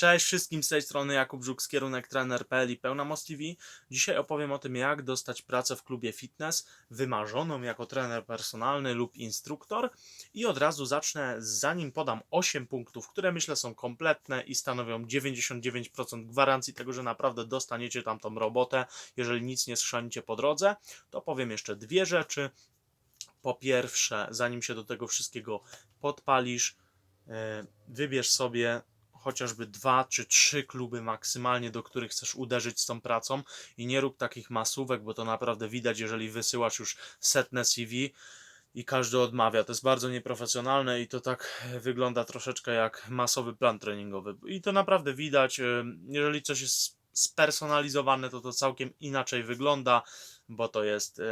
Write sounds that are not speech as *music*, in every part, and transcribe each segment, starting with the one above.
Cześć wszystkim z tej strony Jakub Żuk z kierunek trener.pl i Pełna Most TV. Dzisiaj opowiem o tym, jak dostać pracę w klubie fitness wymarzoną jako trener personalny lub instruktor. I od razu zacznę, zanim podam 8 punktów, które myślę są kompletne i stanowią 99% gwarancji tego, że naprawdę dostaniecie tam tą robotę, jeżeli nic nie schrzanicie po drodze, to powiem jeszcze dwie rzeczy. Po pierwsze, zanim się do tego wszystkiego podpalisz, e, wybierz sobie chociażby dwa czy trzy kluby maksymalnie, do których chcesz uderzyć z tą pracą i nie rób takich masówek, bo to naprawdę widać, jeżeli wysyłasz już setne CV i każdy odmawia. To jest bardzo nieprofesjonalne i to tak wygląda troszeczkę jak masowy plan treningowy. I to naprawdę widać, y, jeżeli coś jest spersonalizowane, to to całkiem inaczej wygląda, bo to jest y,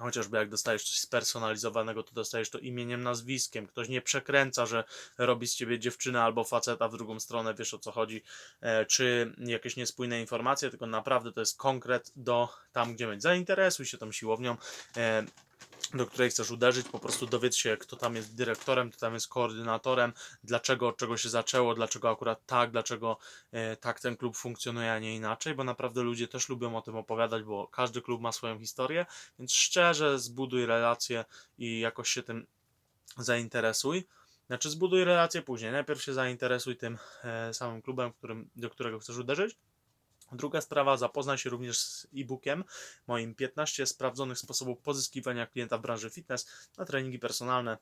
Chociażby jak dostajesz coś spersonalizowanego, to dostajesz to imieniem, nazwiskiem. Ktoś nie przekręca, że robi z ciebie dziewczynę albo faceta w drugą stronę, wiesz o co chodzi, e, czy jakieś niespójne informacje, tylko naprawdę to jest konkret do tam, gdzie być. Zainteresuj się tą siłownią. Do której chcesz uderzyć, po prostu dowiedz się, kto tam jest dyrektorem, kto tam jest koordynatorem, dlaczego, od czego się zaczęło, dlaczego akurat tak, dlaczego e, tak ten klub funkcjonuje, a nie inaczej, bo naprawdę ludzie też lubią o tym opowiadać, bo każdy klub ma swoją historię, więc szczerze zbuduj relacje i jakoś się tym zainteresuj. Znaczy zbuduj relacje później, najpierw się zainteresuj tym e, samym klubem, którym, do którego chcesz uderzyć, Druga sprawa, zapoznaj się również z e-bookiem moim 15 sprawdzonych sposobów pozyskiwania klienta w branży fitness na treningi personalne,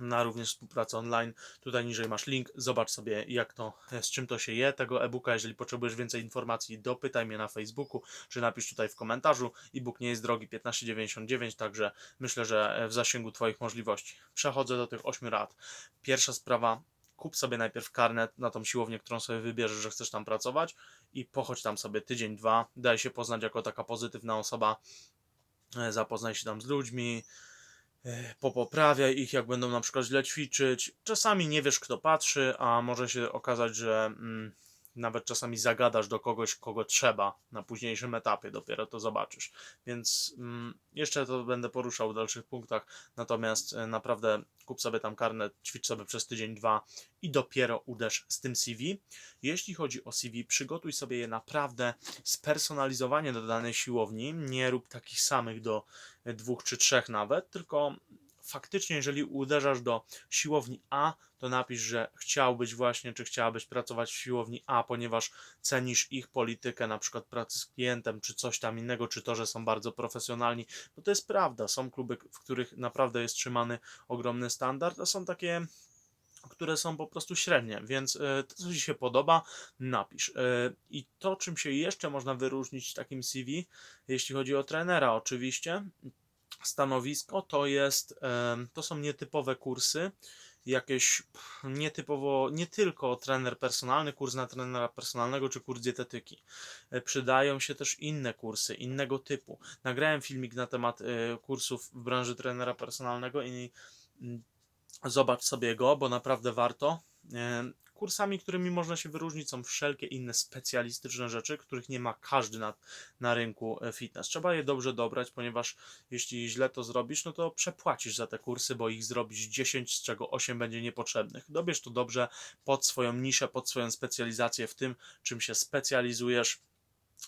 na również współpracę online. Tutaj niżej masz link, zobacz sobie jak to, z czym to się je tego e-booka. Jeżeli potrzebujesz więcej informacji, dopytaj mnie na Facebooku, czy napisz tutaj w komentarzu. E-book nie jest drogi, 15,99, także myślę, że w zasięgu Twoich możliwości. Przechodzę do tych 8 rad. Pierwsza sprawa, kup sobie najpierw karnet na tą siłownię, którą sobie wybierzesz, że chcesz tam pracować i pochodź tam sobie tydzień, dwa, daj się poznać jako taka pozytywna osoba, e, zapoznaj się tam z ludźmi, e, popoprawiaj ich, jak będą na przykład źle ćwiczyć. Czasami nie wiesz, kto patrzy, a może się okazać, że mm, nawet czasami zagadasz do kogoś, kogo trzeba na późniejszym etapie, dopiero to zobaczysz. Więc mm, jeszcze to będę poruszał w dalszych punktach, natomiast e, naprawdę kup sobie tam karnet, ćwicz sobie przez tydzień, dwa i dopiero uderz z tym CV. Jeśli chodzi o CV, przygotuj sobie je naprawdę spersonalizowanie do danej siłowni, nie rób takich samych do e, dwóch czy trzech nawet, tylko faktycznie, jeżeli uderzasz do siłowni A, to napisz, że chciałbyś właśnie, czy chciałabyś pracować w siłowni A, ponieważ cenisz ich politykę, na przykład pracy z klientem, czy coś tam innego, czy to, że są bardzo profesjonalni. Bo to jest prawda. Są kluby, w których naprawdę jest trzymany ogromny standard, a są takie które są po prostu średnie, więc e, to, co Ci się podoba, napisz. E, I to, czym się jeszcze można wyróżnić takim CV, jeśli chodzi o trenera, oczywiście, stanowisko to jest, to są nietypowe kursy, jakieś nietypowo, nie tylko trener personalny, kurs na trenera personalnego czy kurs dietetyki. E, przydają się też inne kursy, innego typu. Nagrałem filmik na temat e, kursów w branży trenera personalnego i mm, zobacz sobie go, bo naprawdę warto. Kursami, którymi można się wyróżnić, są wszelkie inne specjalistyczne rzeczy, których nie ma każdy na, na rynku e, fitness. Trzeba je dobrze dobrać, ponieważ jeśli źle to zrobisz, no to przepłacisz za te kursy, bo ich zrobisz 10, z czego 8 będzie niepotrzebnych. Dobierz to dobrze pod swoją niszę, pod swoją specjalizację w tym, czym się specjalizujesz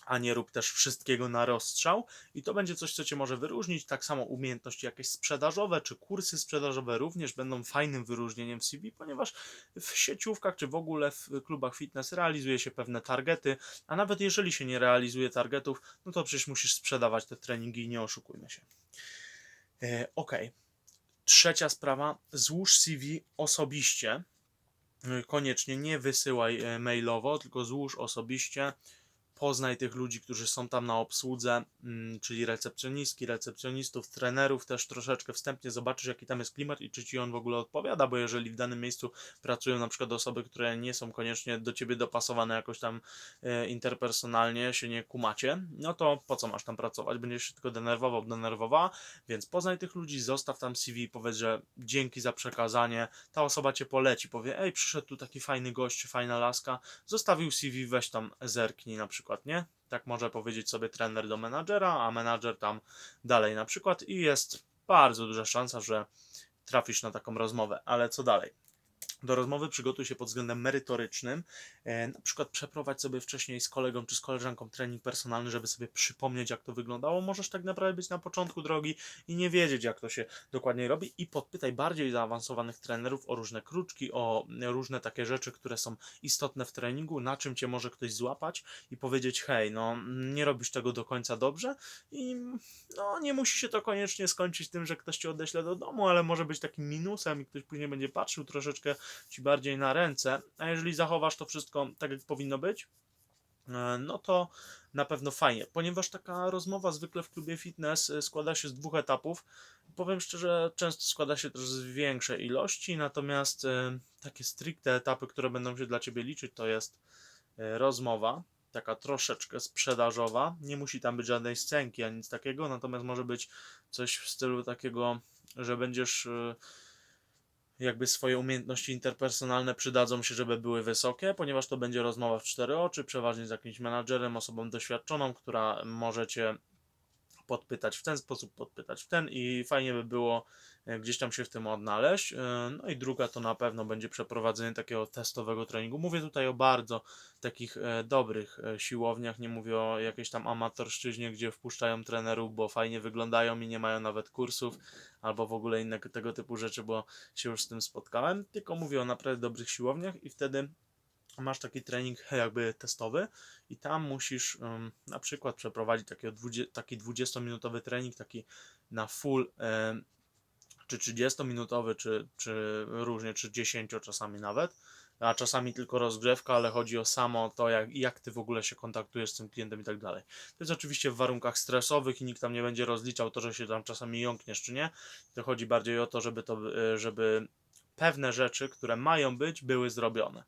a nie rób też wszystkiego na rozstrzał i to będzie coś, co Cię może wyróżnić. Tak samo umiejętności jakieś sprzedażowe czy kursy sprzedażowe również będą fajnym wyróżnieniem w CV, ponieważ w sieciówkach czy w ogóle w klubach fitness realizuje się pewne targety, a nawet jeżeli się nie realizuje targetów, no to przecież musisz sprzedawać te treningi i nie oszukujmy się. E, ok. Trzecia sprawa, złóż CV osobiście. E, koniecznie nie wysyłaj e, mailowo, tylko złóż osobiście poznaj tych ludzi, którzy są tam na obsłudze, mm, czyli recepcjonistki, recepcjonistów, trenerów też troszeczkę wstępnie zobaczysz, jaki tam jest klimat i czy ci on w ogóle odpowiada, bo jeżeli w danym miejscu pracują na przykład osoby, które nie są koniecznie do ciebie dopasowane jakoś tam e, interpersonalnie, się nie kumacie, no to po co masz tam pracować? Będziesz się tylko denerwował, denerwowała, więc poznaj tych ludzi, zostaw tam CV, powiedz, że dzięki za przekazanie, ta osoba cię poleci, powie, ej, przyszedł tu taki fajny gość, fajna laska, zostawił CV, weź tam zerknij na przykład przykład, nie? Tak może powiedzieć sobie trener do menadżera, a menadżer tam dalej na przykład i jest bardzo duża szansa, że trafisz na taką rozmowę. Ale co dalej? Do rozmowy przygotuj się pod względem merytorycznym. E, na przykład przeprowadź sobie wcześniej z kolegą czy z koleżanką trening personalny, żeby sobie przypomnieć, jak to wyglądało. Możesz tak naprawdę być na początku drogi i nie wiedzieć, jak to się dokładnie robi. I podpytaj bardziej zaawansowanych trenerów o różne kruczki, o różne takie rzeczy, które są istotne w treningu, na czym cię może ktoś złapać i powiedzieć: Hej, no nie robisz tego do końca dobrze. I no nie musi się to koniecznie skończyć tym, że ktoś cię odeśle do domu, ale może być takim minusem i ktoś później będzie patrzył troszeczkę ci bardziej na ręce. A jeżeli zachowasz to wszystko tak, jak powinno być, e, no to na pewno fajnie, ponieważ taka rozmowa zwykle w klubie fitness e, składa się z dwóch etapów. Powiem szczerze, często składa się też z większej ilości, natomiast e, takie stricte etapy, które będą się dla Ciebie liczyć, to jest rozmowa, taka troszeczkę sprzedażowa. Nie musi tam być żadnej scenki ani nic takiego, natomiast może być coś w stylu takiego, że będziesz jakby swoje umiejętności interpersonalne przydadzą się, żeby były wysokie, ponieważ to będzie rozmowa w cztery oczy, przeważnie z jakimś menadżerem, osobą doświadczoną, która może cię podpytać w ten sposób, podpytać w ten i fajnie by było gdzieś tam się w tym odnaleźć. E, no i druga to na pewno będzie przeprowadzenie takiego testowego treningu. Mówię tutaj o bardzo takich e, dobrych siłowniach, nie mówię o jakiejś tam amatorszczyźnie, gdzie wpuszczają trenerów, bo fajnie wyglądają i nie mają nawet kursów albo w ogóle inne tego typu rzeczy, bo się już z tym spotkałem, tylko mówię o naprawdę dobrych siłowniach i wtedy masz taki trening jakby testowy i tam musisz um, na przykład przeprowadzić takiego 20, taki 20-minutowy trening, taki na full, um, czy 30-minutowy, czy, czy różnie, czy 10 czasami nawet, a czasami tylko rozgrzewka, ale chodzi o samo to, jak, jak ty w ogóle się kontaktujesz z tym klientem i tak dalej. To jest oczywiście w warunkach stresowych i nikt tam nie będzie rozliczał to, że się tam czasami jąkniesz, czy nie. To chodzi bardziej o to, żeby to, e, żeby pewne rzeczy, które mają być, były zrobione.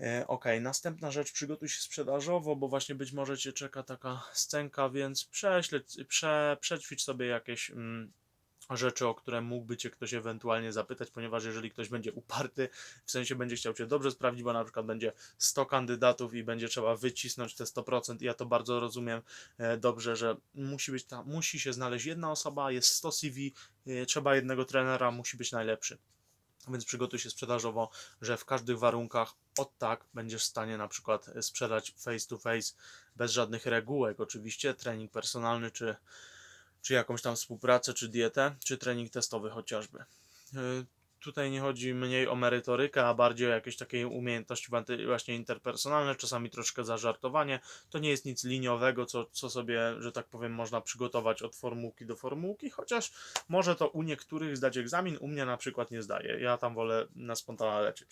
E, ok, następna rzecz, przygotuj się sprzedażowo, bo właśnie być może Cię czeka taka scenka, więc prześledź, prze, przećwicz sobie jakieś mm, rzeczy, o które mógłby Cię ktoś ewentualnie zapytać, ponieważ jeżeli ktoś będzie uparty, w sensie będzie chciał Cię dobrze sprawdzić, bo na przykład będzie 100 kandydatów i będzie trzeba wycisnąć te 100%, i ja to bardzo rozumiem e, dobrze, że musi być ta, musi się znaleźć jedna osoba, jest 100 CV, e, trzeba jednego trenera, musi być najlepszy. Więc przygotuj się sprzedażowo, że w każdych warunkach od tak będziesz w stanie na przykład sprzedać face to face bez żadnych regułek, oczywiście trening personalny czy, czy jakąś tam współpracę, czy dietę, czy trening testowy chociażby. Y, tutaj nie chodzi mniej o merytorykę, a bardziej o jakieś takie umiejętności właśnie interpersonalne, czasami troszkę zażartowanie. To nie jest nic liniowego, co, co sobie, że tak powiem, można przygotować od formułki do formułki, chociaż może to u niektórych zdać egzamin, u mnie na przykład nie zdaje. Ja tam wolę na spontana lecieć.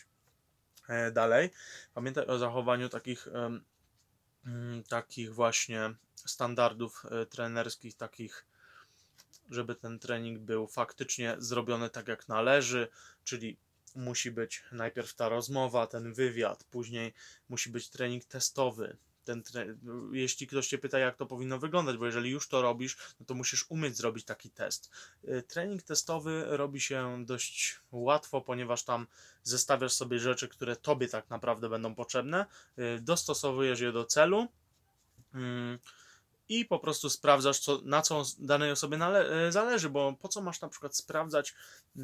E, dalej, pamiętaj o zachowaniu takich, mm, takich właśnie standardów e, trenerskich, takich żeby ten trening był faktycznie zrobiony tak jak należy, czyli musi być najpierw ta rozmowa, ten wywiad, później musi być trening testowy. Ten tre... Jeśli ktoś cię pyta, jak to powinno wyglądać, bo jeżeli już to robisz, no to musisz umieć zrobić taki test. Y, trening testowy robi się dość łatwo, ponieważ tam zestawiasz sobie rzeczy, które tobie tak naprawdę będą potrzebne, y, dostosowujesz je do celu. Hmm i po prostu sprawdzasz, co, na co danej osobie e, zależy, bo po co masz na przykład sprawdzać y,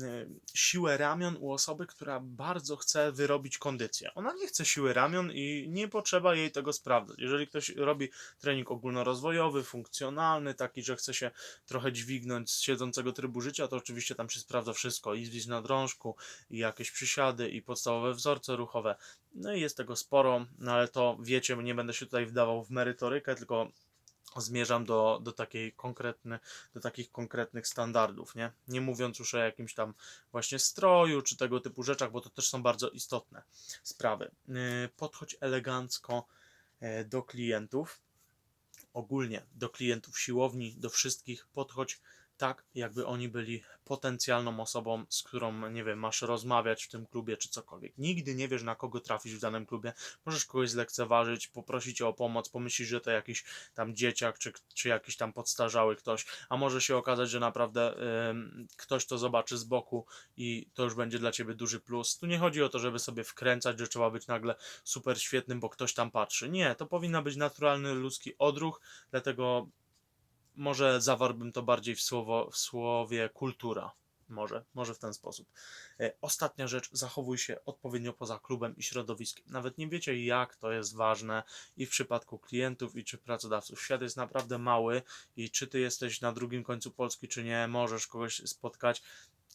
siłę ramion u osoby, która bardzo chce wyrobić kondycję. Ona nie chce siły ramion i nie potrzeba jej tego sprawdzać. Jeżeli ktoś robi trening ogólnorozwojowy, funkcjonalny, taki, że chce się trochę dźwignąć z siedzącego trybu życia, to oczywiście tam się sprawdza wszystko i zwieź na drążku, i jakieś przysiady, i podstawowe wzorce ruchowe. No i jest tego sporo, no ale to wiecie, nie będę się tutaj wdawał w merytorykę, tylko zmierzam do, do, takiej konkretny, do takich konkretnych standardów, nie? Nie mówiąc już o jakimś tam właśnie stroju czy tego typu rzeczach, bo to też są bardzo istotne sprawy. Yy, podchodź elegancko e, do klientów, ogólnie do klientów siłowni, do wszystkich podchodź tak, jakby oni byli potencjalną osobą, z którą, nie wiem, masz rozmawiać w tym klubie czy cokolwiek. Nigdy nie wiesz, na kogo trafisz w danym klubie. Możesz kogoś zlekceważyć, poprosić o pomoc, pomyślisz, że to jakiś tam dzieciak, czy, czy jakiś tam podstarzały ktoś, a może się okazać, że naprawdę yy, ktoś to zobaczy z boku i to już będzie dla ciebie duży plus. Tu nie chodzi o to, żeby sobie wkręcać, że trzeba być nagle super świetnym, bo ktoś tam patrzy. Nie, to powinna być naturalny ludzki odruch, dlatego może zawarłbym to bardziej w, słowo, w słowie kultura. Może, może w ten sposób. E, Ostatnia rzecz, zachowuj się odpowiednio poza klubem i środowiskiem. Nawet nie wiecie, jak to jest ważne i w przypadku klientów, i czy pracodawców. Świat jest naprawdę mały i czy ty jesteś na drugim końcu Polski, czy nie, możesz kogoś spotkać.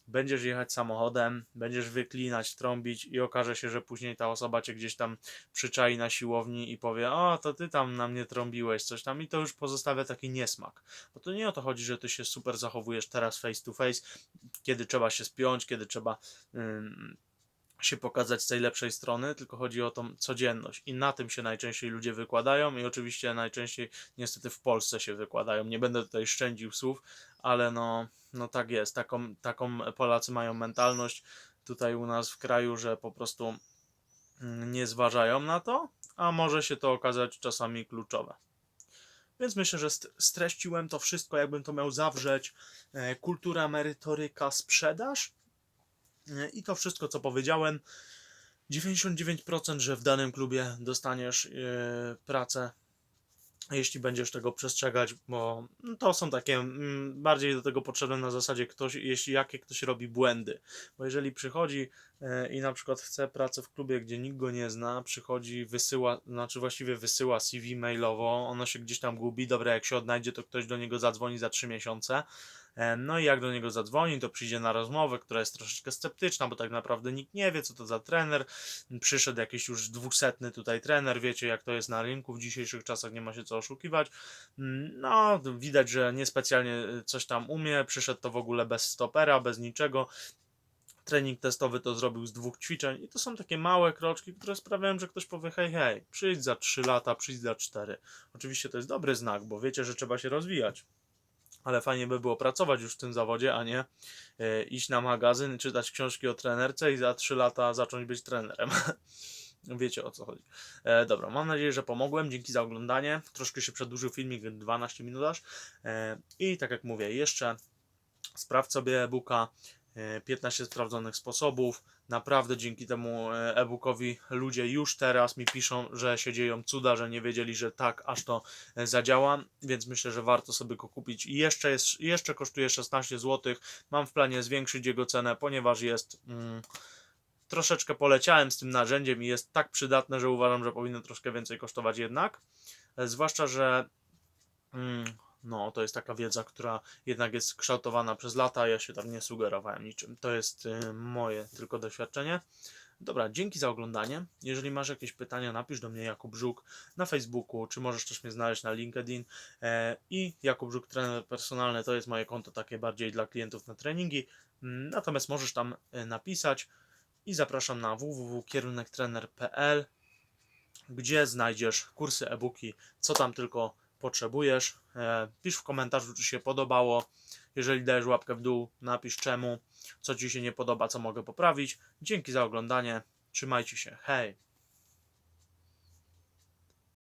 Będziesz jechać samochodem, będziesz wyklinać, trąbić i okaże się, że później ta osoba cię gdzieś tam przyczai na siłowni i powie, o, to ty tam na mnie trąbiłeś, coś tam i to już pozostawia taki niesmak. Bo to nie o to chodzi, że ty się super zachowujesz teraz face to face, kiedy trzeba się spiąć, kiedy trzeba ym, się pokazać z tej lepszej strony, tylko chodzi o tą codzienność i na tym się najczęściej ludzie wykładają i oczywiście najczęściej niestety w Polsce się wykładają. Nie będę tutaj szczędził słów, ale no, no tak jest, taką, taką Polacy mają mentalność tutaj u nas w kraju, że po prostu mm, nie zważają na to, a może się to okazać czasami kluczowe. Więc myślę, że st- streściłem to wszystko, jakbym to miał zawrzeć. E, kultura, merytoryka, sprzedaż i to wszystko, co powiedziałem. 99% że w danym klubie dostaniesz e, pracę, jeśli będziesz tego przestrzegać, bo to są takie mm, bardziej do tego potrzebne na zasadzie ktoś, jeśli jakie ktoś robi błędy. Bo jeżeli przychodzi e, i na przykład chce pracę w klubie, gdzie nikt go nie zna, przychodzi, wysyła, znaczy właściwie wysyła CV mailowo, ono się gdzieś tam gubi, dobra, jak się odnajdzie, to ktoś do niego zadzwoni za 3 miesiące. E, No i jak do niego zadzwoni, to przyjdzie na rozmowę, która jest troszeczkę sceptyczna, bo tak naprawdę nikt nie wie, co to za trener. Przyszedł jakiś już dwusetny tutaj trener, wiecie jak to jest na rynku, w dzisiejszych czasach nie ma się co oszukiwać. Mm, No, widać, że niespecjalnie e, coś tam umie, przyszedł to w ogóle bez stopera, bez niczego. Trening testowy to zrobił z dwóch ćwiczeń i to są takie małe kroczki, które sprawiają, że ktoś powie hej, hej, przyjdź za 3 lata, przyjdź za 4. Oczywiście to jest dobry znak, bo wiecie, że trzeba się rozwijać ale fajnie by było pracować już w tym zawodzie, a nie e, iść na magazyn, czytać książki o trenerce i za 3 lata zacząć być trenerem. *laughs* Wiecie o co chodzi. E, dobra, mam nadzieję, że pomogłem. Dzięki za oglądanie. Troszkę się przedłużył filmik, 12 minut aż. E, I tak jak mówię, jeszcze sprawdź sobie e-booka. e, 15 sprawdzonych sposobów. Naprawdę dzięki temu e, e-bookowi ludzie już teraz mi piszą, że się dzieją cuda, że nie wiedzieli, że tak aż to e, zadziała, więc myślę, że warto sobie go kupić. I jeszcze, jest, jeszcze kosztuje 16 zł. Mam w planie zwiększyć jego cenę, ponieważ jest mm, troszeczkę poleciałem z tym narzędziem i jest tak przydatne, że uważam, że powinno troszkę więcej kosztować jednak. E, Zwłaszcza, że mm, no, to jest taka wiedza, która jednak jest kształtowana przez lata. Ja się tam nie sugerowałem niczym. To jest y, moje tylko doświadczenie. Dobra, dzięki za oglądanie. Jeżeli masz jakieś pytania, napisz do mnie Jakub Żuk na Facebooku, czy możesz też mnie znaleźć na LinkedIn. E, I Jakub Żuk, trener personalny, to jest moje konto takie bardziej dla klientów na treningi. Mm, Natomiast możesz tam e, napisać i zapraszam na www.kierunektrener.pl, gdzie znajdziesz kursy, e-booki, co tam tylko potrzebujesz. E, Pisz w komentarzu, czy się podobało. Jeżeli dajesz łapkę w dół, napisz czemu, co Ci się nie podoba, co mogę poprawić. Dzięki za oglądanie. Trzymajcie się. Hej!